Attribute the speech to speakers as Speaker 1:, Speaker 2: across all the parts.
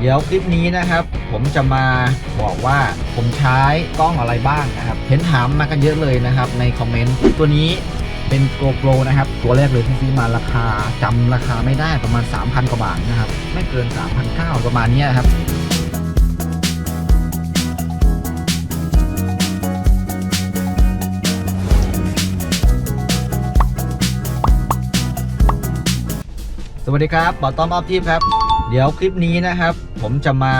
Speaker 1: เดี๋ยวคลิปนี้นะครับ ผมจะมาบอกว่าผมใช้กล้องอะไรบ้างนะครับ เห็นถามมากันเยอะเลยนะครับ ในคอมเมนต์ตัวนี้เป็น GoPro นะครับ ตัวแรกเลยที่ซื้อมาราคาจำราคาไม่ได้ประมาณ 3,000 กว่าบาทนะครับ ไม่เกิน 3,900 ประมาณนี้ครับสวัสดีครับบอต้อมออฟทีฟครับ เดี๋ยวคลิปนี้นะครับ ผมจะมา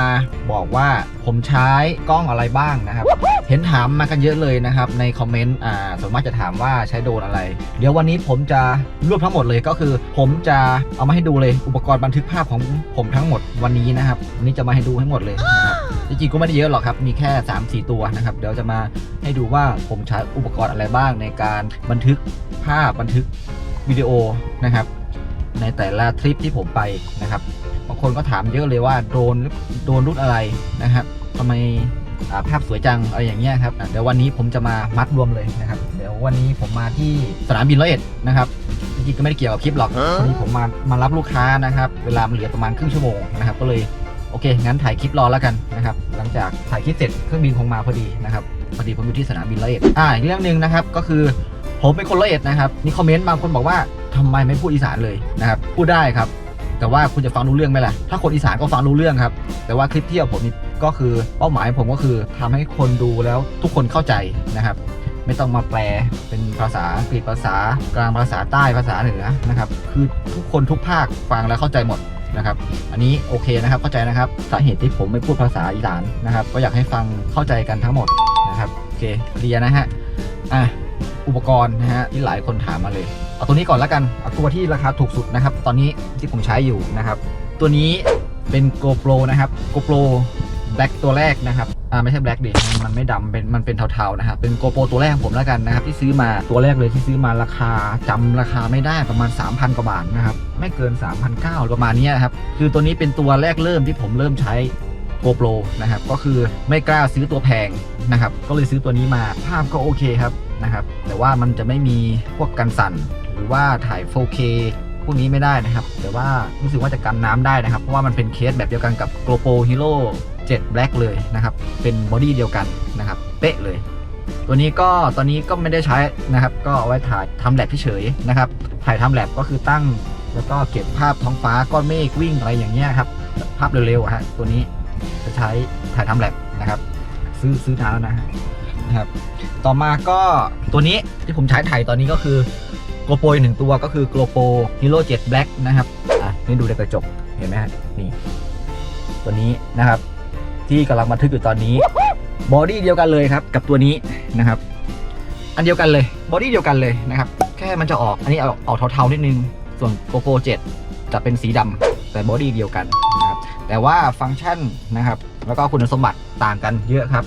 Speaker 1: บอกว่าผมใช้กล้องอะไรบ้างนะครับ เห็นถามมากันเยอะเลยนะครับ ในคอมเมนต์อ่าส่วนมากจะถามว่าใช้โดรนอะไร เดี๋ยววันนี้ผมจะรวบทั้งหมดเลยก็คือ ผมจะเอามาให้ดูเลยอุปกรณ์บันทึกภาพของผมทั้งหมดวันนี้นะครับวันนี้จะมาให้ดูให้หมดเลยนะครับจริงๆก็ไม่ได้เยอะหรอกครับ มีแค่ 3-4 ตัวนะครับ เดี๋ยวจะมาให้ดูว่าผมใช้อุปกรณ์อะไรบ้างในการบันทึกภาพบันทึกวิดีโอนะครับ ในแต่ละทริปที่ผมไปนะครับ บางคนก็ถามเยอะเลยว่าโดรนโดรนรุ่นอะไรนะครับทำไมอ่าภาพสวยจังอะไรอย่างเงี้ยครับอะเดี๋ยววันนี้ผมจะมามัดรวมเลยนะครับ เดี๋ยววันนี้ผมมาที่สนามบินร้อยเอ็ดนะครับจริงๆก็ไม่ได้เกี่ยวกับคลิปหรอกวันนี้ผมมามารับลูกค้านะครับ เวลามันเหลือประมาณครึ่งชั่วโมงนะครับ ก็เลยโอเคงั้นถ่ายคลิปรอแล้วกันนะครับ หลังจากถ่ายคลิปเสร็จเครื่องบินคงมาพอดีนะครับพอดีผมอยู่ที่สนามบินร้อยเอ็ดอ่าอีกเรื่องหนึ่งนะครับก็คือผมเป็นคนร้อยเอ็ดนะครับมีคอมเมนต์บางคนบอกว่าทำไมไม่พูดอีสานเลยนะครับพูดได้ครับ แต่ว่าคุณจะฟังรู้เรื่องไหมล่ะ ถ้าคนอีสานก็ฟังรู้เรื่องครับ แต่ว่าคลิปเที่ยวผมนี่ก็คือเป้าหมายผมก็คือทำให้คนดูแล้วทุกคนเข้าใจนะครับ ไม่ต้องมาแปลเป็นภาษาอังกฤษภาษากลางภาษาใต้ภาษาเหนือนะครับ คือทุกคนทุกภาคฟังแล้วเข้าใจหมดนะครับ อันนี้โอเคนะครับ เข้าใจนะครับ สาเหตุที่ผมไม่พูดภาษาอีสานนะครับ ก็อยากให้ฟังเข้าใจกันทั้งหมดนะครับ โอเคเคลียร์นะฮะ อะ อุปกรณ์นะฮะที่หลายคนถามมาเลย เอาตัวนี้ก่อนแล้วกัน เอาตัวที่ราคาถูกสุดนะครับ ตอนนี้ที่ผมใช้อยู่นะครับ ตัวนี้เป็น GoPro นะครับ GoPro Black ตัวแรกนะครับ อ่าไม่ใช่ Black ดิมันมันไม่ดำเป็นมันเป็นเทาๆนะครับ เป็น GoPro ตัวแรกของผมแล้วกันนะครับ ที่ซื้อมาตัวแรกเลยที่ซื้อมาราคาจำราคาไม่ได้ประมาณ 3,000 กว่าบาทนะครับ ไม่เกิน 3,900ประมาณนี้ครับ คือตัวนี้เป็นตัวแรกเริ่มที่ผมเริ่มใช้ GoPro นะครับ ก็คือไม่กล้าซื้อตัวแพงนะครับ ก็เลยซื้อตัวนี้มาภาพก็โอเคครับนะครับ แต่ว่ามันจะไม่มีพวกกันสั่น รือว่าถ่าย 4K พวกนี้ไม่ได้นะครับ แต่ว่ารู้สึกว่าจะกันน้ำได้นะครับ เพราะว่ามันเป็นเคสแบบเดียวกันกับ GoPro Hero 7 Black เลยนะครับ เป็นบอดี้เดียวกันนะครับ เป๊ะเลย ตัวนี้ก็ตอนนี้ก็ไม่ได้ใช้นะครับ ก็เอาไว้ถ่ายทำแลบเฉยๆนะครับ ถ่ายทำแลบก็คือตั้งแล้วก็เก็บภาพท้องฟ้าก้อนเมฆวิ่งอะไรอย่างเงี้ยครับ ภาพเร็วๆฮะตัวนี้จะใช้ถ่ายทำแลบนะครับ ซื้อซื้อนานแล้วนะนะครับ ต่อมาก็ตัวนี้ที่ผมใช้ถ่ายตอนนี้ก็คือ GoPro อีกหนึ่งตัวก็คือ GoPro Hero 7 Black นะครับอะนี่ดูในกระจกเห็นไหมฮะนี่ ตัวนี้นะครับ ที่กำลังบันทึกอยู่ตอนนี้บอดี้เดียวกันเลยครับ กับตัวนี้นะครับ อันเดียวกันเลยบอดี้เดียวกันเลยนะครับ แค่มันจะออกอันนี้เอาออกเทาๆนิดนึง ส่วน GoPro 7จะเป็นสีดำแต่บอดี้เดียวกันนะครับแต่ว่าฟังก์ชันนะครับ แล้วก็คุณสมบัติต่างกันเยอะครับ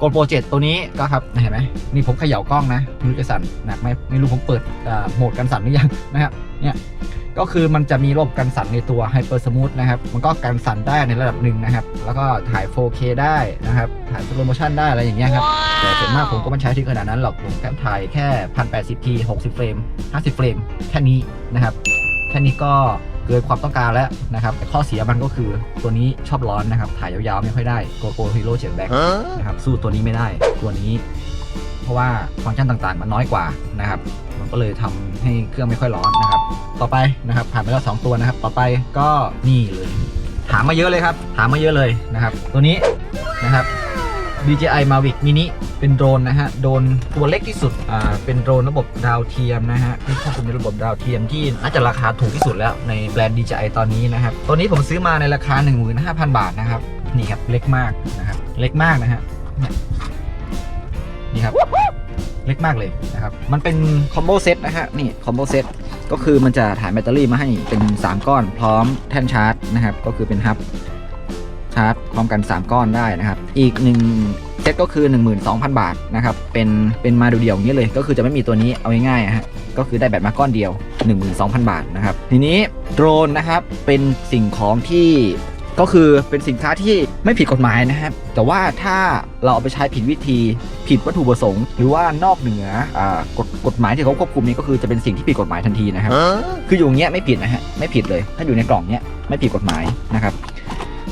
Speaker 1: GoPro 7ตัวนี้ก็ครับเห็นไหมนี่ผมเขย่ากล้องนะไม่รู้จะสั่นหนักไหมไม่รู้ผมเปิดโหมดกันสั่นหรือยังนะครับเนี่ยก็คือมันจะมีระบบกันสั่นในตัว Hyper Smooth นะครับมันก็กันสั่นได้ในระดับหนึ่งนะครับ แล้วก็ถ่าย 4K ได้นะครับถ่าย slow motion ได้อะไรอย่างเงี้ยครับ แต่ส่วนมากผมก็ไม่ใช้ที่ขนาดนั้นหรอกผมแค่ถ่ายแค่ 1080p 60เฟรม50เฟรมแค่นี้นะครับแค่นี้ก็ เกินความต้องการแล้วนะครับแต่ข้อเสียมันก็คือตัวนี้ชอบร้อนนะครับ ถ่ายยาวๆไม่ค่อยได้ GoPro Hero 7 Black นะครับสู้ตัวนี้ไม่ได้ตัวนี้ เพราะว่าฟังก์ชันต่างๆ มันน้อยกว่านะครับมันก็เลยทำให้เครื่องไม่ค่อยร้อนนะครับ ต่อไปนะครับผ่านไปแล้ว2ตัวนะครับ ต่อไปก็นี่เลย ถามมาเยอะเลยครับ ถามมาเยอะเลยนะครับ ตัวนี้นะครับ DJI Mavic Mini เป็นโดรนนะฮะ โดรนตัวเล็กที่สุด อ่า เป็นโดรนระบบดาวเทียมนะฮะที่ควบคุมในระบบดาวเทียมที่น่าจะราคาถูกที่สุดแล้วในแบรนด์ DJI ตอนนี้นะครับ ตัวนี้ผมซื้อมาในราคา 15,000 บาทนะครับ นี่ครับ เล็กมากนะครับ เล็กมากนะฮะ นี่ยนี่ครับ เล็กมากเลยนะครับ มันเป็นคอมโบเซตนะฮะ นี่คอมโบเซตก็คือมันจะถ่ายแบตเตอรี่มาให้เป็น 3 ก้อนพร้อมแท่นชาร์จนะครับ ก็คือเป็นฮับ ชาร์จพร้อมกัน 3 ก้อนได้นะครับ อีก 1 เซตก็คือ 12,000 บาทนะครับ เป็นเป็นมาเดี่ยวๆอย่างนี้เลย ก็คือจะไม่มีตัวนี้เอาง่ายๆอะฮะก็คือได้แบตมาก้อนเดียว 12,000 บาทนะครับ ทีนี้โดรนนะครับเป็นสิ่งของที่ก็คือเป็นสินค้าที่ไม่ผิดกฎหมายนะครับ แต่ว่าถ้าเราเอาไปใช้ผิดวิธีผิดวัตถุประสงค์ หรือว่านอกเหนืออากฎกฎหมายที่เขาควบคุมนี้ก็คือจะเป็นสิ่งที่ผิดกฎหมายทันทีนะครับ คืออยู่อย่างเงี้ยไม่ผิดนะฮะไม่ผิดเลย ถ้าอยู่ในกล่องเนี้ยไม่ผิดกฎหมายนะครับ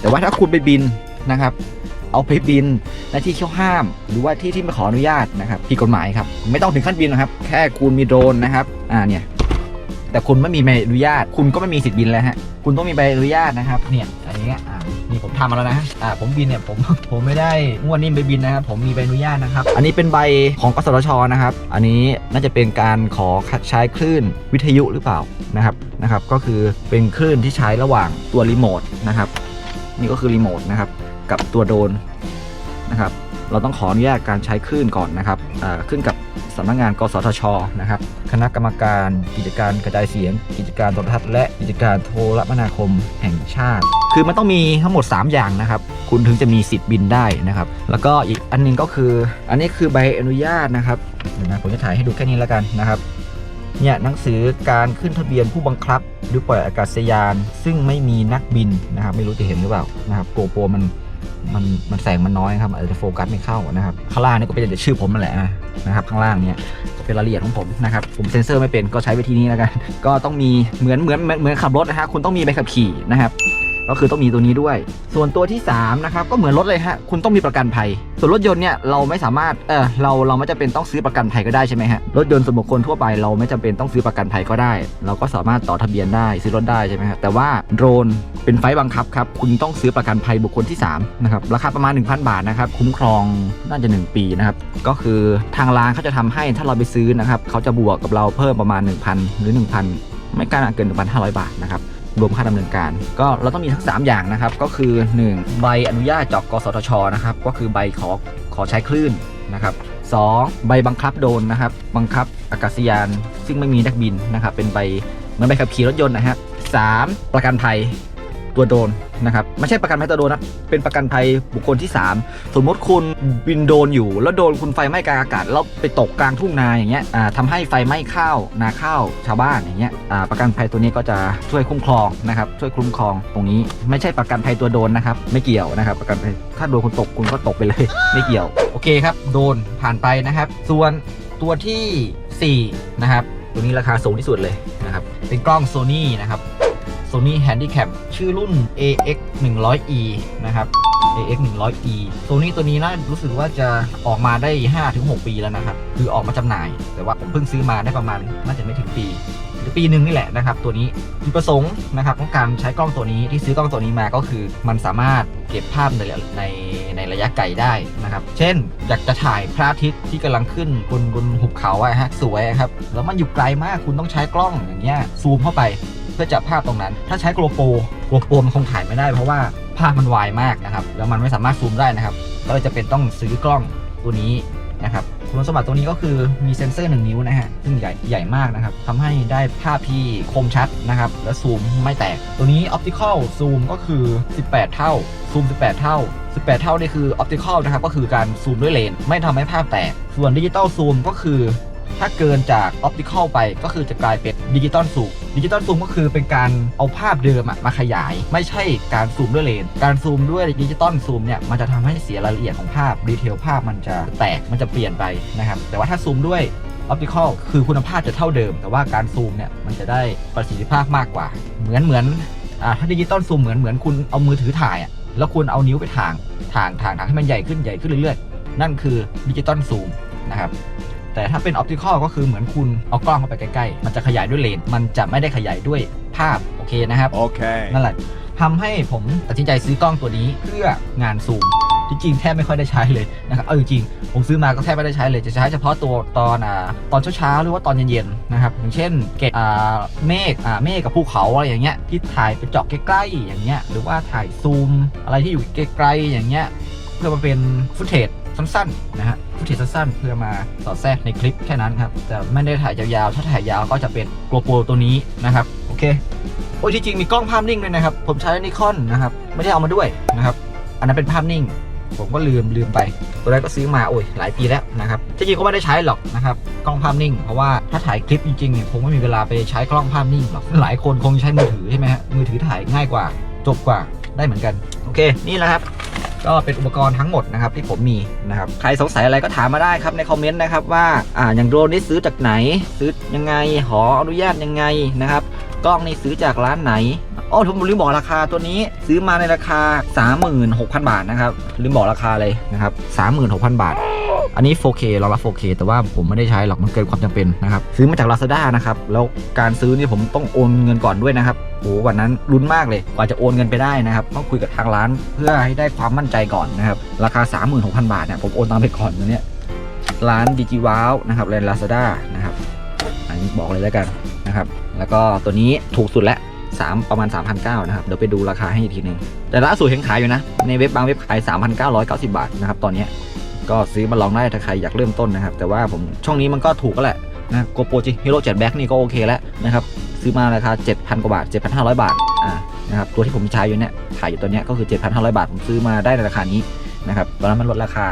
Speaker 1: แต่ว่าถ้าคุณไปบินนะครับ เอาไปบินในที่เขาห้าม หรือว่าที่ที่ไม่ขออนุญาตนะครับผิดกฎหมายครับไม่ต้องถึงขั้นบินนะครับ แค่คุณมีโดรนนะครับอ่าเนี่ยแต่คุณไม่มีใบอนุญาต คุณก็ไม่มีสิทธิ์บินแล้วฮะ คุณต้องมีใบอนุญาตนะครับ เนี่ยอะไรเงี้ยอ่านี่ผมทำมาแล้วนะอ่าผมบินเนี่ยผมผมไม่ได้งวดนิ่มไปบินนะครับ ผมมีใบอนุญาตนะครับ อันนี้เป็นใบของกสทชนะครับ อันนี้น่าจะเป็นการขอใช้คลื่นวิทยุหรือเปล่านะครับนะครับ ก็คือเป็นคลื่นที่ใช้ระหว่างตัวรีโมทนะครับ นี่ก็คือรีโมทนะครับกับตัวโดรนนะครับเราต้องขออนุญาตการใช้คลื่นก่อนนะครับขึ้นกับสำนักงาน กสทช นะครับ คณะกรรมการกิจการกระจายเสียง กิจการโทรทัศน์และกิจการโทรคมนาคมแห่งชาติ คือมันต้องมีทั้งหมด 3 อย่างนะครับ คุณถึงจะมีสิทธิ์บินได้นะครับ แล้วก็อีกอันหนึงก็คือ อันนี้คือใบอนุญาตนะครับเดี๋ยวนะผมจะถ่ายให้ดูแค่นี้แล้วกันนะครับ เนี่ยหนังสือการขึ้นทะเบียนผู้บังคับ หรือปล่อยอากาศยาน ซึ่งไม่มีนักบินนะครับ ไม่รู้จะเห็นหรือเปล่านะครับโกโปรมันมันมันแสงมันน้อยครับอาจจะโฟกัสไม่เข้านะครับข้างล่างนี่ก็เป็นแต่ชื่อผมนั่นแหละนะครับ ข้างล่างเนี่ยเป็นรายละเอียดของผมนะครับผมเซ็นเซอร์ไม่เป็นก็ใช้วิธีนี้แล้วกัน ก็ต้องมีเหมือนเหมือนเหมือนเหมือนขับรถนะฮะคุณต้องมีใบขับขี่นะครับ ก็คือต้องมีตัวนี้ด้วย ส่วนตัวที่3นะครับก็เหมือนรถเลยฮะคุณต้องมีประกันภัย ส่วนรถยนต์เนี่ยเราไม่สามารถเออเราเราไม่จำเป็นต้องซื้อประกันภัยก็ได้ใช่ไหมฮะรถยนต์ส่วนบุคคลทั่วไปเราไม่จำเป็นต้องซื้อประกันภัยก็ได้ เราก็สามารถต่อทะเบียนได้ซื้อรถได้ใช่ไหมฮะแต่ว่าโดรนเป็นไฟล์บังคับครับคุณต้องซื้อประกันภัยบุคคลที่3นะครับราคาประมาณ 1,000 บาทนะครับคุ้มครองน่าจะ 1 ปีนะครับก็คือทางร้านเขาจะทำให้ถ้าเราไปซื้อนะครับเขาจะบวกกับเราเพิ่มประมาณ 1,000 หรือ 1,000 ไม่กล้าเกิน 1,500 บาทนะครับ รวมค่าดำเนินการ ก็เราต้องมีทั้ง 3 อย่างนะครับ ก็คือ 1 ใบอนุญาตจากกสทชนะครับ ก็คือใบขอขอใช้คลื่นนะครับ2ใบบังคับโดรนนะครับ บังคับอากาศยาน ซึ่งไม่มีนักบินนะครับ เป็นใบเหมือนใบขับขี่รถยนต์นะฮะสามประกันภัย ตัวโดนนะครับไม่ใช่ประกันภัยตัวโดนนะเป็นประกันภัยบุคคลที่ 3 สมมติคุณบินโดนอยู่ แล้วโดนคุณไฟไหม้กลางอากาศแล้วไปตกกลางทุ่งนาอย่างเงี้ยทำให้ไฟไหม้ข้าวนาข้าวชาวบ้านอย่างเงี้ยประกันภัยตัวนี้ก็จะช่วยคุ้มครองนะครับช่วยคุ้มครองตรงนี้ ไม่ใช่ประกันภัยตัวโดนนะครับไม่เกี่ยวนะครับ ประกันภัยถ้าโดนคุณตกคุณก็ตกไปเลย ไม่เกี่ยวโอเคครับ โดนผ่านไปนะครับ ส่วนตัวทีสี่4 นะครับตัวนี้ราคาสูงที่สุดเลยนะครับเป็นกล้อง Sony นะครับ Sony Handicap ชื่อรุ่น AX 100E นะครับ AX 100E ตัวนี้ตัวนี้น่ารู้สึกว่าจะออกมาได้ 5-6 ปีแล้วนะครับ คือออกมาจำหน่าย แต่ว่าผมเพิ่งซื้อมาได้ประมาณน่าจะไม่ถึงปีปีหนึ่งนี่แหละนะครับ ตัวนี้จุดประสงค์นะครับของการใช้กล้องตัวนี้ที่ซื้อกล้องตัวนี้มาก็คือ มันสามารถเก็บภาพในในในระยะไกลได้นะครับ เช่น อยากจะถ่ายพระอาทิตย์ที่กำลังขึ้นบนบนหุบเขาอะฮะสวยอะครับแล้วมันอยู่ไกลมากคุณต้องใช้กล้องอย่างเงี้ยซูมเข้าไป เพื่อจับภาพตรงนั้น ถ้าใช้โกลโปรโกลโปรมันคงถ่ายไม่ได้เพราะว่าภาพมันไวมากนะครับ แล้วมันไม่สามารถซูมได้นะครับ ก็เราจะเป็นต้องซื้อกล้องตัวนี้นะครับคุณสมบัติตัวนี้ก็คือมีเซ็นเซอร์ 1 นิ้วนะฮะ ซึ่งใหญ่ใหญ่มากนะครับทำให้ได้ภาพที่คมชัดนะครับ และซูมไม่แตก ตัวนี้ optical zoom ก็คือ 18 เท่า ซูม 18 เท่า 18 เท่านี่คือ optical นะครับ ก็คือการซูมด้วยเลนส์ไม่ทำให้ภาพแตก ส่วน digital zoom ก็คือ ถ้าเกินจากออปติคอลไปก็คือจะกลายเป็นดิจิตอลซูมดิจิตอลซูมก็คือเป็นการเอาภาพเดิมมาขยาย ไม่ใช่การซูมด้วยเลนการซูมด้วยดิจิตอลซูมเนี่ยมันจะทำให้เสียรายละเอียดของภาพดีเทลภาพมันจะแตกมันจะเปลี่ยนไปนะครับแต่ว่าถ้าซูมด้วยออปติคอลคือคุณภาพจะเท่าเดิม แต่ว่าการซูมเนี่ยมันจะได้ประสิทธิภาพมากกว่า เหมือนเหมือนอ่าถ้าดิจิตอลซูมเหมือนเหมือนคุณเอามือถือถ่ายอะแล้วคุณเอานิ้วไปถ่างถ่างถ่างถ่างให้มันใหญ่ขึ้นใหญ่ขึ้นเรื่อยๆ นั่นคือดิจิตอลซูมนะครับ แต่ถ้าเป็นออปติคอลก็คือเหมือนคุณเอากล้องเข้าไปใกล้ๆ มันจะขยายด้วยเลนส์มันจะไม่ได้ขยายด้วยภาพโอเคนะครับ
Speaker 2: Okay.
Speaker 1: นั่นแหละทำให้ผมตัดสินใจซื้อกล้องตัวนี้เพื่องานซูมจริงๆแทบไม่ค่อยได้ใช้เลยนะครับ เอาจริงๆผมซื้อมาก็แทบไม่ได้ใช้เลย จะใช้เฉพาะตัวตอนอ่าตอนเช้าๆหรือว่าตอนเย็นๆนะครับ อย่างเช่นเกตอ่าเมฆอ่าเมฆกับภูเขาอะไรอย่างเงี้ยที่ถ่ายไปเจาะใกล้ๆอย่างเงี้ยหรือว่าถ่ายซูมอะไรที่อยู่ไกลๆอย่างเงี้ย เพื่อมาเป็นฟุตเทจสั้นๆนะฮะฟุตเทจสั้นๆ เพื่อมาสอดแทรกในคลิปแค่นั้นครับ แต่ไม่ได้ถ่ายยาวๆ ถ้าถ่ายยาวก็จะเป็นโกโปรตัวนี้นะครับ โอเค โอ้ยที่จริงมีกล้องภาพนิ่งด้วยนะครับ ผมใช้นิคอนนะครับ ไม่ได้เอามาด้วยนะครับ อันนั้นเป็นภาพนิ่ง ผมก็ลืมลืมไป ตัวแรกก็ซื้อมาโอ้ยหลายปีแล้วนะครับที่จริงก็ไม่ได้ใช้หรอกนะครับกล้องภาพนิ่ง เพราะว่าถ้าถ่ายคลิปจริงๆเนี่ยคงไม่มีเวลาไปใช้กล้องภาพนิ่งหรอกหลายคนคงใช้มือถือใช่ไหมฮะมือถือถ่ายง่ายกว่าจบกว่าได้เหมือนกัน โอเค นี่แหละครับ ก็เป็นอุปกรณ์ทั้งหมดนะครับที่ผมมีนะครับใครสงสัยอะไรก็ถามมาได้ครับในคอมเมนต์นะครับว่าอ่าอย่างโดรนนี่ซื้อจากไหน ซื้อยังไงขออนุญาตยังไงนะครับ กล้องนี่ซื้อจากร้านไหนอ๋อผมลืมบอกราคาตัวนี้ซื้อมาในราคา 36,000 บาทนะครับลืมบอกราคาเลยนะครับ36,000 บาท อันนี้ 4K รองรับ 4K แต่ว่าผมไม่ได้ใช้หรอกมันเกินความจำเป็นนะครับซื้อมาจาก Lazada นะครับแล้วการซื้อนี่ผมต้องโอนเงินก่อนด้วยนะครับโอ้วันนั้นลุ้นมากเลยกว่าจะโอนเงินไปได้นะครับต้องคุยกับทางร้านเพื่อให้ได้ความมั่นใจก่อนนะครับราคา 36,000 บาทเนี่ยผมโอนตามไปก่อนตัวเนี้ยร้านดิจิว้าวนะครับแลนด์ลาซาด้านะครับอันนี้บอกเลยแล้วกันนะครับ แล้วก็ตัวนี้ถูกสุดแล้วสามประมาณ 3,900นะครับ เดี๋ยวไปดูราคาให้อีกทีหนึง แต่ล่าสุดเห็นขายอยู่นะ ในเว็บบางเว็บขาย 3,990 บาทนะครับ ตอนนี้ก็ซื้อมาลองได้ถ้าใครอยากเริ่มต้นนะครับ แต่ว่าผมช่องนี้มันก็ถูกก็แหละนะโกโปรจิฮิโร่เจ็ดแบ็กนี่ก็โอเคแล้วนะครับ ซื้อมาราคา 7,000 กว่าบาท 7,500 บาทอ่านะครับตัวที่ผมใช้อยู่เนี่ยขายอยู่ตัวเนี้ยก็คือ 7,500 บาทผมซื้อมาได้ในราคานี้นะครับตอนนั้นมันลดราคา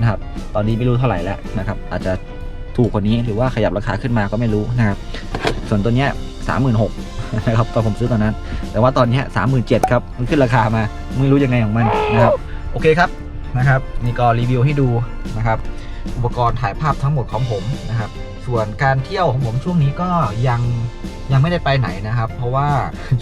Speaker 1: นะครับตอนนี้ไม่รู้เท่าไหร่แล้วนะครับอาจจะถูกกว่านี้หรือว่าขยับราคาขึ้นมาก็ไม่รู้นะครับ ส่วนตัวเนี้ยสามหมื่นหกนะครับตอนผมซื้อตอนนั้น แต่ว่าตอนเนี้ยสามหมื่นเจ็ดครับมันขึ้นราคามา ไม่รู้ยังไงของมันนะครับ โอเคครับนะครับ นี่ก็รีวิวให้ดูนะครับ อุปกรณ์ถ่ายภาพทั้งหมดของผมนะครับ ส่วนการเที่ยวของผมช่วงนี้ก็ยังยังไม่ได้ไปไหนนะครับ เพราะว่า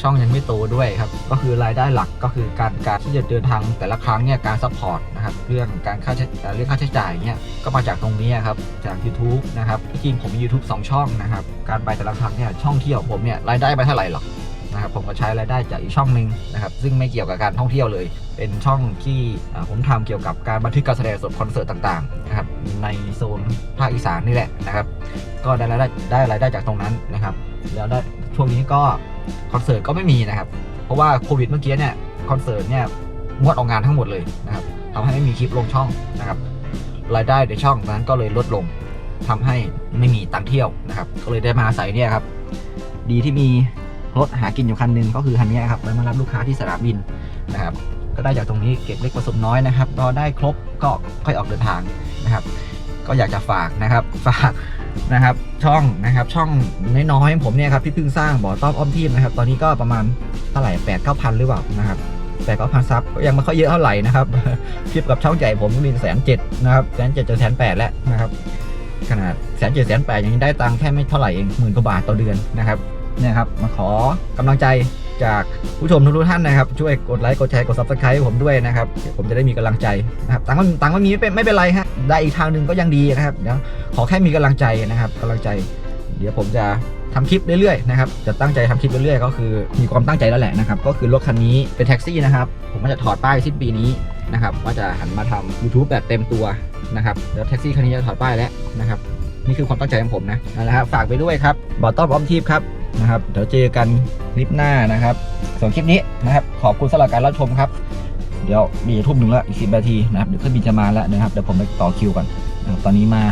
Speaker 1: ช่องยังไม่โตด้วยครับ ก็คือรายได้หลักก็คือการการที่จะเดินทางแต่ละครั้งเนี่ยการซัพพอร์ตนะครับเรื่องการค่าใช้เรื่องค่าใช้จ่ายเนี่ยก็มาจากตรงนี้ครับจาก YouTube นะครับที่จริงผมมี YouTube 2 ช่องนะครับ การไปแต่ละครั้งเนี่ยช่องเที่ยวผมเนี่ยรายได้ไม่เท่าไหร่หรอก นะครับผมก็ใช้รายได้จากอีกช่องหนึ่งนะครับซึ่งไม่เกี่ยวกับการท่องเที่ยวเลย เป็นช่องที่ผมทำเกี่ยวกับการบันทึกการแสดงสดคอนเสิร์ตต่างๆนะครับในโซนภาคอีสานนี่แหละนะครับก็ได้รายได้ได้รายได้จากตรงนั้นนะครับแล้วได้ช่วงนี้ก็คอนเสิร์ตก็ไม่มีนะครับ เพราะว่าโควิดเมื่อกี้เนี่ยคอนเสิร์ตเนี่ยงดออกงานทั้งหมดเลยนะครับทำให้ไม่มีคลิปลงช่องนะครับรายได้ในช่องนั้นก็เลยลดลงทำให้ไม่มีตังเที่ยวนะครับ ก็เลยได้มาอาศัยเนี่ยครับ ดีที่มี รถหากินอยู่คันหนึ่งก็คือคันนี้ครับไว้มารับลูกค้าที่สนามบินนะครับก็ได้จากตรงนี้เก็บเล็กผสมน้อยนะครับพอได้ครบก็ค่อยออกเดินทางนะครับ ก็อยากจะฝากนะครับฝากนะครับช่องนะครับช่องน้อยๆของผมเนี่ยครับที่เพิ่งสร้างบ่อต้อมอ้อมทีมนะครับ ตอนนี้ก็ประมาณเท่าไหร่แปดเก้าพันหรือเปล่านะครับแปดเก้าพันซับก็ยังไม่ค่อยเยอะเท่าไหร่นะครับเทียบกับช่องใหญ่ผมก็มีแสนเจ็ดนะครับแสนเจ็ดจะแสนแปดแล้วนะครับขนาดแสนเจ็ดแสนแปดยังได้ตังค์แค่ไม่เท่าไหร่เองหมื่นกว่าบาทต่อเดือนนะครับ เนี่ยครับมาขอกำลังใจจากผู้ชมทุกท่านนะครับ ช่วยกดไลค์กดแชร์กด subscribe ให้ผมด้วยนะครับผมจะได้มีกำลังใจนะครับตังค์ไม่ตังค์ไม่มีไม่เป็นไม่เป็นไรฮะได้อีกทางหนึ่งก็ยังดีนะครับเดี๋ยวขอแค่มีกำลังใจนะครับกำลังใจ เดี๋ยวผมจะทำคลิปเรื่อยๆนะครับจะตั้งใจทำคลิปเรื่อยๆ ก็คือมีความตั้งใจแล้วแหละนะครับ ก็คือรถคันนี้เป็นแท็กซี่นะครับ ผมก็จะถอดป้ายสิ้นปีนี้นะครับว่าจะหันมาทำ YouTube แบบเต็มตัวนะครับเดี๋ยวแท็กซี่คันนี้จะถอดป้ายแล้วนะครับนี่คือความตั้งใจของผมนะนะครับฝากไปด้วยครับบอต้อมออมทีพครับ นะครับ เดี๋ยวเจอกันคลิปหน้านะครับส่วนคลิปนี้นะครับ ขอบคุณสำหรับการรับชมครับ เดี๋ยวมีทุ่มหนึ่งแล้วอีกสิบนาทีนะครับ เดี๋ยวเครื่องบินจะมาแล้วนะครับ เดี๋ยวผมไปต่อคิวก่อนนะครับตอนนี้มา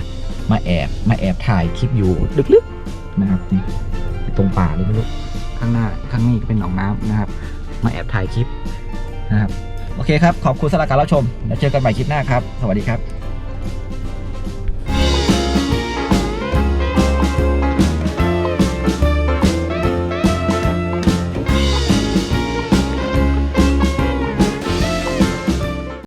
Speaker 1: มาแอบมาแอบถ่ายคลิปอยู่ลึกๆนะครับนี่ตรงป่าเลยไม่รู้ข้างหน้าข้างนี้ก็เป็นหนองน้ำนะครับ มาแอบถ่ายคลิปนะครับ โอเคครับ ขอบคุณสำหรับการรับชม แล้วเจอกันใหม่คลิปหน้าครับ สวัสดีครับ